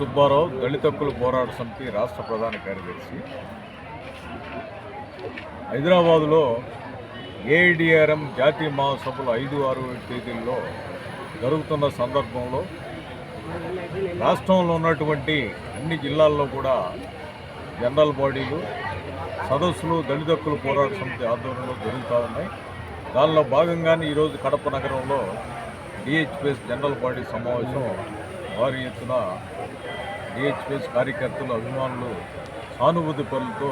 సుబ్బారావు దళిత హక్కుల పోరాట సమితి రాష్ట్ర ప్రధాన కార్యదర్శి. హైదరాబాదులో ఏఐడిఆర్ఎం జాతీయ మహాసభలు ఐదు ఆరు తేదీల్లో జరుగుతున్న సందర్భంలో రాష్ట్రంలో ఉన్నటువంటి అన్ని జిల్లాల్లో కూడా జనరల్ బాడీలు సదస్సులు దళిత హక్కుల పోరాట సమితి ఆధ్వర్యంలో జరుగుతూ ఉన్నాయి. దానిలో భాగంగానే ఈరోజు కడప నగరంలో డిహెచ్పిఎస్ జనరల్ బాడీ సమావేశం భారీ ఎత్తున డిహెచ్పిఎస్ కార్యకర్తలు అభిమానులు సానుభూతి పనులతో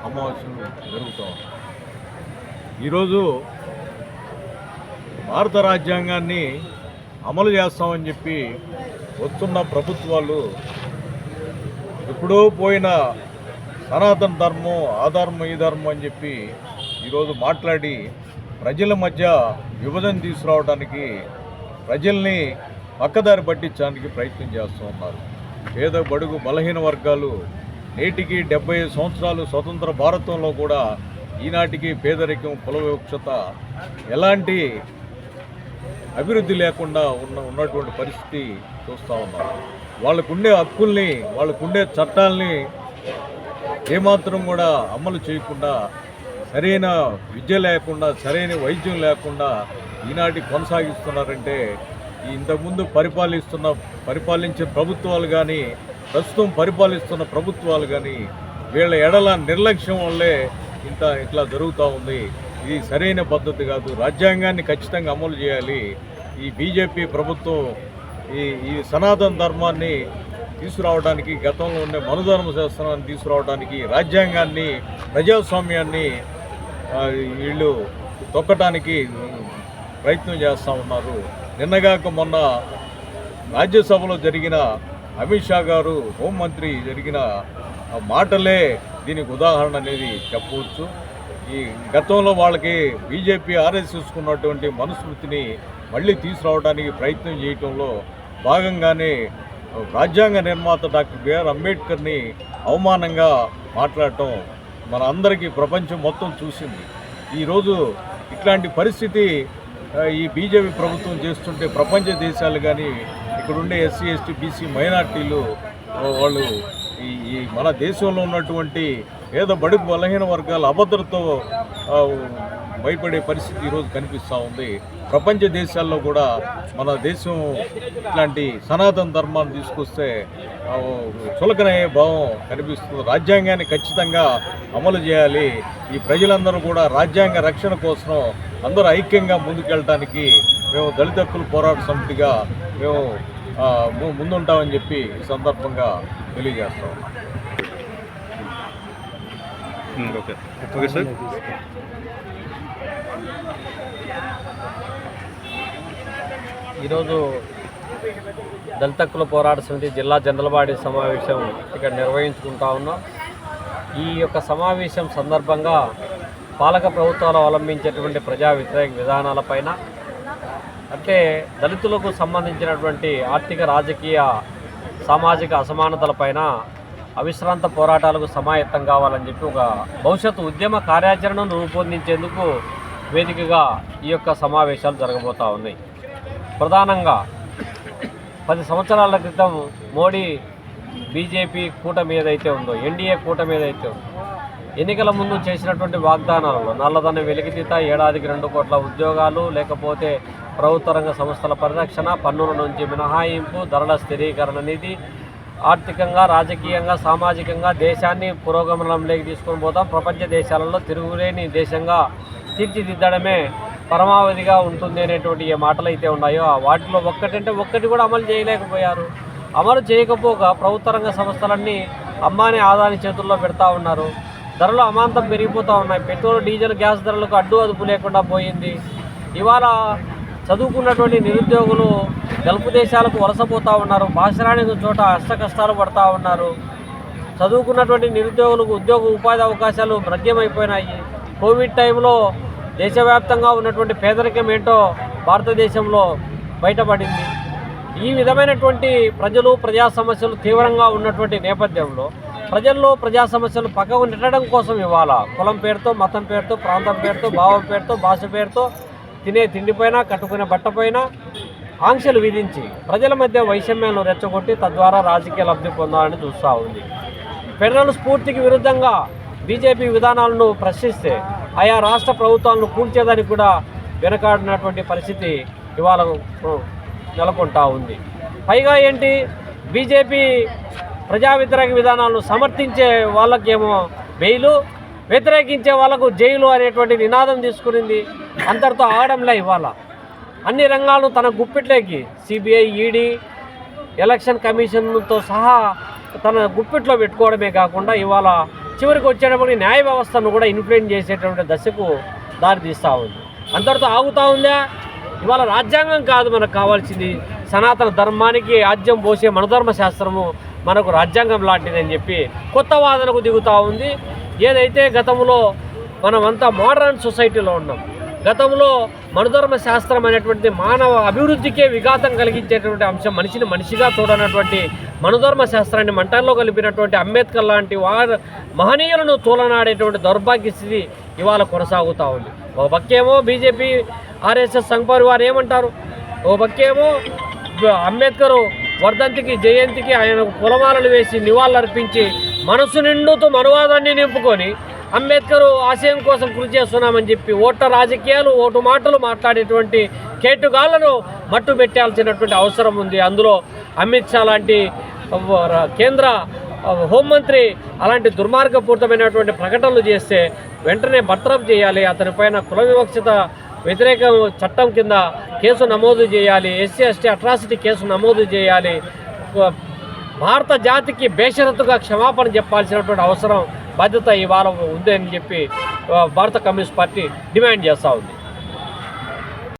సమావేశం జరుగుతూ ఈరోజు భారత రాజ్యాంగాన్ని అమలు చేస్తామని చెప్పి వస్తున్న ప్రభుత్వాలు ఎప్పుడో పోయిన సనాతన ధర్మం ఆ ధర్మం ఈ ధర్మం అని చెప్పి ఈరోజు మాట్లాడి ప్రజల మధ్య విభజన తీసుకురావడానికి ప్రజల్ని పక్కదారి పట్టించడానికి ప్రయత్నం చేస్తూ ఉన్నారు. పేద బడుగు బలహీన వర్గాలు నేటికి డెబ్బై సంవత్సరాలు స్వతంత్ర భారతంలో కూడా ఈనాటికి పేదరికం కుల వివక్షత ఎలాంటి అభివృద్ధి లేకుండా ఉన్న ఉన్నటువంటి పరిస్థితి చూస్తూ ఉన్నారు వాళ్ళకుండే హక్కుల్ని వాళ్ళకుండే చట్టాల్ని ఏమాత్రం కూడా అమలు చేయకుండా సరైన విద్య లేకుండా సరైన వైద్యం లేకుండా ఈనాటి కొనసాగిస్తున్నారంటే ఇంతకుముందు పరిపాలిస్తున్న పరిపాలించిన ప్రభుత్వాలు కానీ ప్రస్తుతం పరిపాలిస్తున్న ప్రభుత్వాలు కానీ వీళ్ళ ఎడల నిర్లక్ష్యం వల్లే ఇంత ఇట్లా జరుగుతూ ఉంది. ఇది సరైన పద్ధతి కాదు. రాజ్యాంగాన్ని ఖచ్చితంగా అమలు చేయాలి. ఈ బీజేపీ ప్రభుత్వం ఈ ఈ సనాతన ధర్మాన్ని తీసుకురావడానికి గతంలో ఉండే మనుధర్మ శాస్త్రాన్ని తీసుకురావడానికి రాజ్యాంగాన్ని ప్రజాస్వామ్యాన్ని వీళ్ళు తొక్కటానికి ప్రయత్నం చేస్తూ ఉన్నారు. నిన్నగాక మొన్న రాజ్యసభలో జరిగిన అమిత్ షా గారు హోంమంత్రి జరిగిన మాటలే దీనికి ఉదాహరణ అనేది చెప్పవచ్చు. ఈ గతంలో వాళ్ళకి బీజేపీ ఆర్ఎస్ఎస్ ఉన్నటువంటి మనుస్మృతిని మళ్ళీ తీసుకురావడానికి ప్రయత్నం చేయటంలో భాగంగానే రాజ్యాంగ నిర్మాత డాక్టర్ బిఆర్ అంబేద్కర్ని అవమానంగా మాట్లాడటం మన అందరికీ ప్రపంచం మొత్తం చూసింది. ఈరోజు ఇట్లాంటి పరిస్థితి ఈ బీజేపీ ప్రభుత్వం చేస్తుంటే ప్రపంచ దేశాలు కానీ ఇక్కడుండే ఎస్సీ ఎస్టీ బీసీ మైనార్టీలు వాళ్ళు ఈ ఈ మన దేశంలో ఉన్నటువంటి ఏదో బడుగు బలహీన వర్గాల అభద్రతో భయపడే పరిస్థితి ఈరోజు కనిపిస్తూ ఉంది. ప్రపంచ దేశాల్లో కూడా మన దేశం ఇట్లాంటి సనాతన ధర్మాన్ని తీసుకొస్తే చులకనయ్యే భావం కనిపిస్తుంది. రాజ్యాంగాన్ని ఖచ్చితంగా అమలు చేయాలి. ఈ ప్రజలందరూ కూడా రాజ్యాంగ రక్షణ కోసం అందరూ ఐక్యంగా ముందుకెళ్ళటానికి మేము దళిత హక్కుల పోరాట సమితిగా మేము ముందుంటామని చెప్పి ఈ సందర్భంగా తెలియజేస్తాం. ఓకే. Okay sir. ఈరోజు దళిత హక్కుల పోరాట సమితి జిల్లా జనరల్ బాడీ సమావేశం ఇక్కడ నిర్వహించుకుంటా ఉన్నాం. ఈ యొక్క సమావేశం సందర్భంగా పాలక ప్రభుత్వాలు అవలంబించేటువంటి ప్రజా వ్యతిరేక విధానాలపైన అంటే దళితులకు సంబంధించినటువంటి ఆర్థిక రాజకీయ సామాజిక అసమానతలపైన అవిశ్రాంత పోరాటాలకు సమాయత్తం కావాలని చెప్పి ఒక భవిష్యత్తు ఉద్యమ కార్యాచరణను రూపొందించేందుకు వేదికగా ఈ యొక్క సమావేశాలు జరగబోతూ ఉన్నాయి. ప్రధానంగా పది సంవత్సరాల క్రితం మోడీ బీజేపీ కూటమి ఏదైతే ఉందో ఎన్డీఏ కూటమి ఏదైతే ఉందో ఎన్నికల ముందు చేసినటువంటి వాగ్దానాలలో నల్లధనం వెలికితీత ఏడాదికి రెండు కోట్ల ఉద్యోగాలు లేకపోతే ప్రభుత్వ రంగ సంస్థల పరిరక్షణ పన్నుల నుంచి మినహాయింపు ధరల స్థిరీకరణ నిధి ఆర్థికంగా రాజకీయంగా సామాజికంగా దేశాన్ని పురోగమనంలోకి తీసుకొని పోతాం ప్రపంచ దేశాలలో తిరుగులేని దేశంగా తీర్చిదిద్దడమే పరమావధిగా ఉంటుంది అనేటువంటి ఏ మాటలు అయితే ఉన్నాయో ఆ వాటిలో ఒక్కటంటే ఒక్కటి కూడా అమలు చేయలేకపోయారు. అమలు చేయకపోగా ప్రభుత్వ రంగ సంస్థలన్నీ అమ్మాని ఆదాని చేతుల్లో పెడతా ఉన్నారు. ధరలు అమాంతం పెరిగిపోతూ ఉన్నాయి. పెట్రోల్ డీజిల్ గ్యాస్ ధరలకు అడ్డు అదుపు లేకుండా పోయింది. ఇవాళ చదువుకున్నటువంటి నిరుద్యోగులు గల్పు దేశాలకు వలసపోతూ ఉన్నారు. భాషరానికి చోట అష్ట కష్టాలు పడతా ఉన్నారు. చదువుకున్నటువంటి నిరుద్యోగులకు ఉద్యోగ ఉపాధి అవకాశాలు భ్రగ్యమైపోయినాయి. కోవిడ్ టైంలో దేశవ్యాప్తంగా ఉన్నటువంటి పేదరికం ఏంటో భారతదేశంలో బయటపడింది. ఈ విధమైనటువంటి ప్రజలు ప్రజా సమస్యలు తీవ్రంగా ఉన్నటువంటి నేపథ్యంలో ప్రజల్లో ప్రజా సమస్యలు పక్కకు నెట్టడం కోసం ఇవాళ కులం పేరుతో మతం పేరుతో ప్రాంతం పేరుతో భావం పేరుతో భాష పేరుతో తినే తిండిపైన కట్టుకునే బట్టపైన ఆంక్షలు విధించి ప్రజల మధ్య వైషమ్యాలను రెచ్చగొట్టి తద్వారా రాజకీయ లబ్ధి పొందాలని చూస్తూ ఉంది. ఫెడరల్ స్ఫూర్తికి విరుద్ధంగా బీజేపీ విధానాలను ప్రశ్నిస్తే ఆయా రాష్ట్ర ప్రభుత్వాలను కూల్చేదానికి కూడా వెనకాడినటువంటి పరిస్థితి ఇవాళ నెలకొంటా ఉంది. పైగా ఏంటి బీజేపీ ప్రజా వ్యతిరేక విధానాలను సమర్థించే వాళ్ళకేమో బెయిలు వ్యతిరేకించే వాళ్ళకు జైలు అనేటువంటి నినాదం తీసుకునింది. అందరితో ఆగడంలే ఇవాళ. అన్ని రంగాలు తన గుప్పిట్లోకి సిబిఐ ఈడీ ఎలక్షన్ కమిషన్తో సహా తన గుప్పిట్లో పెట్టుకోవడమే కాకుండా ఇవాళ చివరికి వచ్చేటప్పటికి న్యాయ వ్యవస్థను కూడా ఇన్ఫ్లుయెన్స్ చేసేటువంటి దశకు దారి తీస్తూ ఉంది. అంతటితో ఆగుతూ ఉందా? ఇవాళ రాజ్యాంగం కాదు మనకు కావాల్సింది. సనాతన ధర్మానికి ఆజ్యం పోసే మనధర్మ శాస్త్రము మనకు రాజ్యాంగం లాంటిదని చెప్పి కొత్త వాదనకు దిగుతూ ఉంది. ఏదైతే గతంలో మనమంతా మోడర్న్ సొసైటీలో ఉన్నాం గతంలో మనుధర్మ శాస్త్రం అనేటువంటి మానవ అభివృద్ధికే విఘాతం కలిగించేటువంటి అంశం మనిషిని మనిషిగా చూడనటువంటి మనుధర్మ శాస్త్రాన్ని మంటల్లో కలిపినటువంటి అంబేద్కర్ లాంటి వారు మహనీయులను తోలనాడేటువంటి దౌర్భాగ్య స్థితి ఇవాళ కొనసాగుతూ ఉంది. ఒక పక్కేమో బీజేపీ ఆర్ఎస్ఎస్ సంఘ వారు ఏమంటారు? ఓ పక్కేమో అంబేద్కరు అంబేద్కర్ వర్ధంతికి జయంతికి ఆయనకు కులమాలలు వేసి నివాళులర్పించి మనసు నిండుతూ మనువాదాన్ని నింపుకొని అంబేద్కర్ ఆశయం కోసం కృషి చేస్తున్నామని చెప్పి ఓట్ల రాజకీయాలు ఓటు మాటలు మాట్లాడేటువంటి కేటుగాళ్ళను మట్టు పెట్టాల్సినటువంటి అవసరం ఉంది. అందులో అమిత్ షా లాంటి కేంద్ర హోంమంత్రి అలాంటి దుర్మార్గపూరితమైనటువంటి ప్రకటనలు చేస్తే వెంటనే బర్తరఫ్ చేయాలి. అతనిపైన కుల వివక్షత వ్యతిరేక చట్టం కింద కేసు నమోదు చేయాలి. ఎస్సీ ఎస్టీ అట్రాసిటీ కేసు నమోదు చేయాలి. భారత జాతికి బేషరతుగా క్షమాపణ చెప్పాల్సినటువంటి అవసరం బాధ్యత ఇవాళ ఉంది అని చెప్పి భారత కమ్యూనిస్ట్ పార్టీ డిమాండ్ చేస్తూ ఉంది.